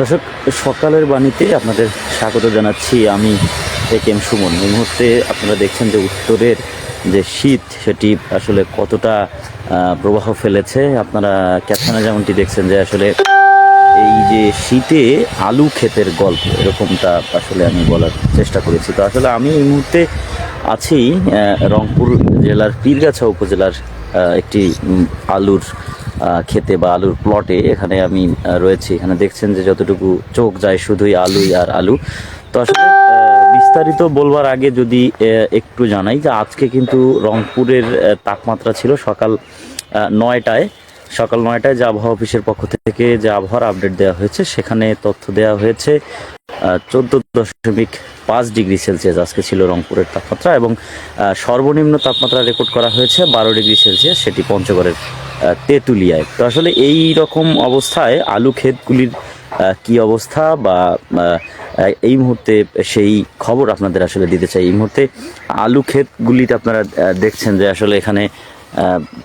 দর্শক, সকালের বাণীতে আপনাদের স্বাগত জানাচ্ছি আমি এ এম সুমন। এই মুহূর্তে আপনারা দেখছেন যে উত্তরের যে শীত, সেটি আসলে কতটা প্রবাহ ফেলেছে। আপনারা ক্যাপশনে যেমনটি দেখছেন যে আসলে এই যে শীতে আলু ক্ষেতের গল্প, এরকমটা আসলে আমি বলার চেষ্টা করেছি। তো আসলে আমি এই মুহূর্তে আছি রংপুর জেলার পীরগাছা উপজেলার একটি আলুর খেতে বা আলুর প্লটে এখানে আমি রয়েছি। এখানে দেখছেন যে যতটুকু চোখ যায় শুধুই আলুই আর আলু। তো আসলে বিস্তারিত বলবার আগে যদি একটু জানাই যে আজকে কিন্তু রংপুরের তাপমাত্রা ছিল সকাল নয়টায়। সকাল নয়টায় যে আবহাওয়া অফিসের পক্ষ থেকে যে আবহাওয়ার আপডেট দেওয়া হয়েছে, সেখানে তথ্য দেওয়া হয়েছে চোদ্দ দশমিক পাঁচ ডিগ্রি সেলসিয়াস। আজকে ছিল রংপুরের তাপমাত্রা এবং সর্বনিম্ন তাপমাত্রা রেকর্ড করা হয়েছে বারো ডিগ্রি সেলসিয়াস, সেটি পঞ্চগড়ের তেঁতুলিয়ায়। তো আসলে এই রকম অবস্থায় আলু ক্ষেতগুলির কি অবস্থা বা এই মুহূর্তে সেই খবর আপনাদের আসলে দিতে চাই। এই মুহূর্তে আলু ক্ষেতগুলিতে আপনারা দেখছেন যে আসলে এখানে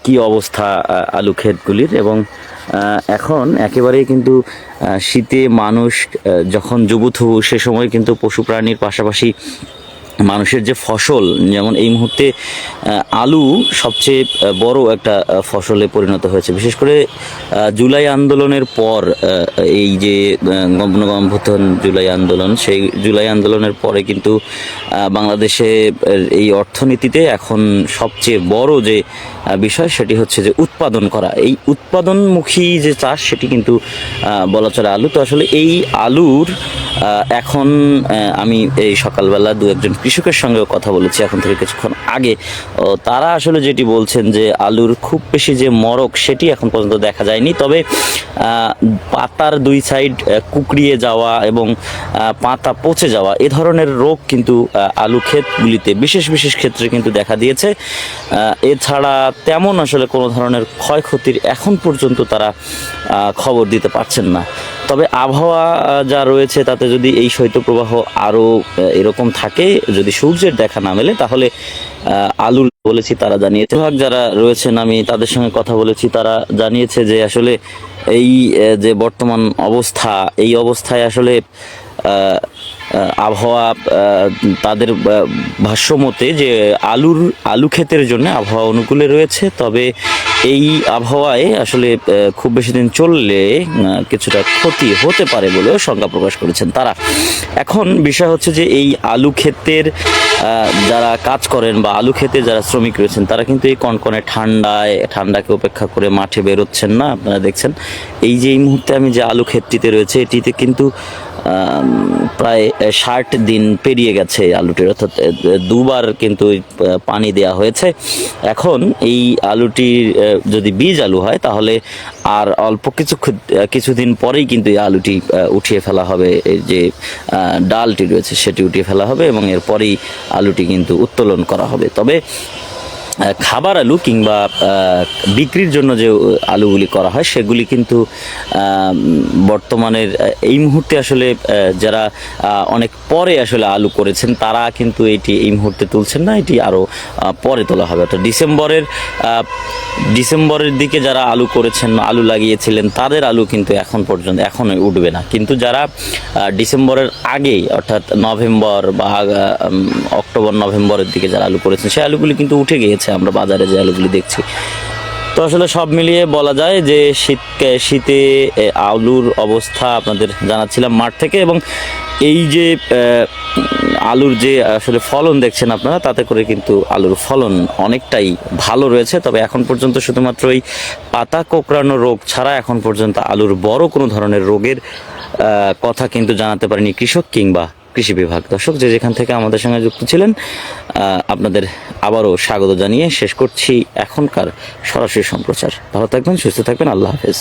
কি অবস্থা আলু ক্ষেতগুলির এবং এখন একেবারেই কিন্তু শীতে মানুষ যখন যুবুথু সে সময় কিন্তু পশু প্রাণীর পাশাপাশি মানুষের যে ফসল, যেমন এই মুহূর্তে আলু সবচেয়ে বড় একটা ফসলে পরিণত হয়েছে। বিশেষ করে জুলাই আন্দোলনের পর এই যে গণঅভ্যুত্থান জুলাই আন্দোলন, সেই জুলাই আন্দোলনের পরে কিন্তু বাংলাদেশে এই অর্থনীতিতে এখন সবচেয়ে বড় যে বিষয় সেটি হচ্ছে যে উৎপাদন করা। এই উৎপাদনমুখী যে চাষ, সেটি কিন্তু বলা চলে আলু। তো আসলে এই আলুর এখন আমি এই সকালবেলা দু একজন কৃষকের সঙ্গেও কথা বলেছি এখন থেকে কিছুক্ষণ আগে। তারা আসলে যেটি বলছেন যে আলুর খুব বেশি যে মরক, সেটি এখন পর্যন্ত দেখা যায়নি। তবে পাতার দুই সাইড কুকড়িয়ে যাওয়া এবং পাতা পচে যাওয়া, এ ধরনের রোগ কিন্তু আলু ক্ষেতগুলিতে, বিশেষ বিশেষ ক্ষেত্রে কিন্তু দেখা দিয়েছে। এছাড়া তেমন আসলে কোনো ধরনের ক্ষয়ক্ষতির এখন পর্যন্ত তারা খবর দিতে পারছেন না। তবে আবহাওয়া যা রয়েছে, তাতে যদি এই শৈত্যপ্রবাহ আরও এরকম থাকে যদি সূর্যের দেখা না মেলে তাহলে আহ, আলু বলেছি তারা জানিয়েছে। ভাগ যারা রয়েছেন আমি তাদের সঙ্গে কথা বলেছি তারা জানিয়েছে যে আসলে এই যে বর্তমান অবস্থা এই অবস্থায় আসলে আবহাওয়া তাদের ভাষ্যমতে যে আলুর, আলু ক্ষেতের জন্য আবহাওয়া অনুকূলে রয়েছে, তবে এই আবহাওয়ায় আসলে খুব বেশি দিন চললে কিছুটা ক্ষতি হতে পারে বলেও শঙ্কা প্রকাশ করেছেন তারা। এখন বিষয় হচ্ছে যে এই আলু ক্ষেতের যারা কাজ করেন বা আলু ক্ষেতে যারা শ্রমিক রয়েছেন, তারা কিন্তু এই কনকনে ঠান্ডায়, ঠান্ডাকে উপেক্ষা করে মাঠে বেরোচ্ছেন না, আপনারা দেখছেন। এই যে এই মুহূর্তে আমি যে আলু ক্ষেতটিতে রয়েছে, এটিতে কিন্তু প্রায় ষাট দিন পেরিয়ে গেছে আলুটির, অর্থাৎ দুবার কিন্তু পানি দেয়া হয়েছে। এখন এই আলুটির যদি বীজ আলু হয়, তাহলে আর অল্প কিছু কিছুদিন পরেই কিন্তু এই আলুটি উঠিয়ে ফেলা হবে। যে ডালটি রয়েছে, সেটি উঠিয়ে ফেলা হবে এবং এরপরেই আলুটি কিন্তু উত্তোলন করা হবে। তবে খাবার আলু কিংবা বিক্রির জন্য যে আলুগুলি করা হয়, সেগুলি কিন্তু বর্তমানের এই মুহূর্তে আসলে যারা অনেক পরে আসলে আলু করেছেন, তারা কিন্তু এটি এই মুহূর্তে তুলছেন না, এটি আরও পরে তোলা হবে। অর্থাৎ ডিসেম্বরের ডিসেম্বরের দিকে যারা আলু করেছেন আলু লাগিয়েছিলেন, তাদের আলু কিন্তু এখন পর্যন্ত, এখনই উঠবে না। কিন্তু যারা ডিসেম্বরের আগেই, অর্থাৎ নভেম্বর বা অক্টোবর, নভেম্বরের দিকে যারা আলু করেছেন, সেই আলুগুলি কিন্তু উঠে গিয়েছে। আমরা বাজারে যে আলুগুলি দেখছি। তো আসলে সব মিলিয়ে বলা যায় যে শীতকে, শীতে আলুর অবস্থা আপনাদের জানাচ্ছিলাম মাঠ থেকে এবং এই যে আলুর যে আসলে ফলন দেখছেন আপনারা, তাতে করে কিন্তু আলুর ফলন অনেকটাই ভালো রয়েছে। তবে এখন পর্যন্ত শুধুমাত্র এই পাতা কোঁকড়ানো রোগ ছাড়া এখন পর্যন্ত আলুর বড় কোনো ধরনের রোগের কথা কিন্তু জানাতে পারেনি কৃষক কিংবা কৃষি বিভাগ। দর্শক, যে যেখান থেকে আমাদের সঙ্গে যুক্ত ছিলেন আপনাদের আবারও স্বাগত জানিয়ে শেষ করছি এখনকার সরাসরি সম্প্রচার। ভালো থাকবেন, সুস্থ থাকবেন, আল্লাহ হাফেজ।